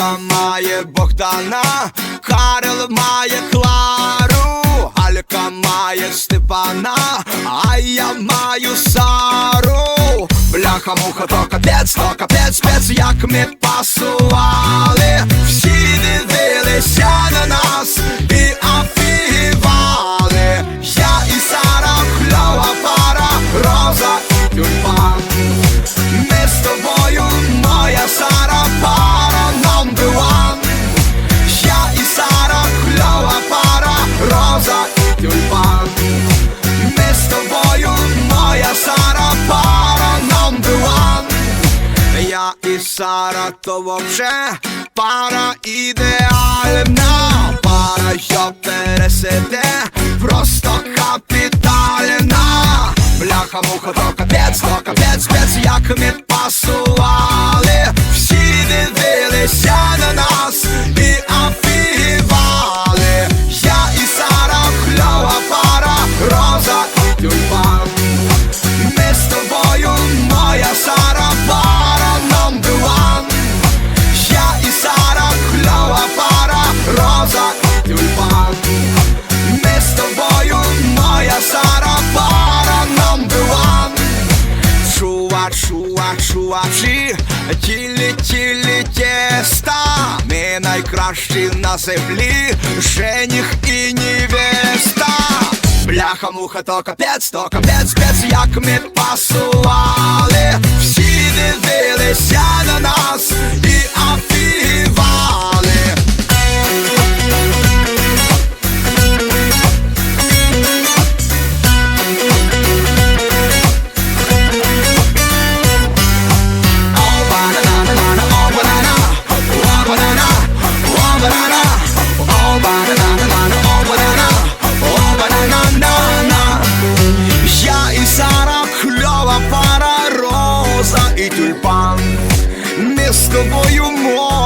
має Богдана, Карл має Клару, Алька має Степана, а я маю Сару. Бляха муха, то капець, то капець, спец, як ми пасували. Я і Сара, то вообще пара ідеальна. Пара, що пересиде, просто капітальна. Бляха, муха, то капець, то капець, спец, як ми пасували чувачі, тілі, тілі тіста. Ми найкращі на землі, жених і невеста. Бляха, муха, то капець, то капець, капець, як ми пасували і тюльпан. Ми з тобою, моя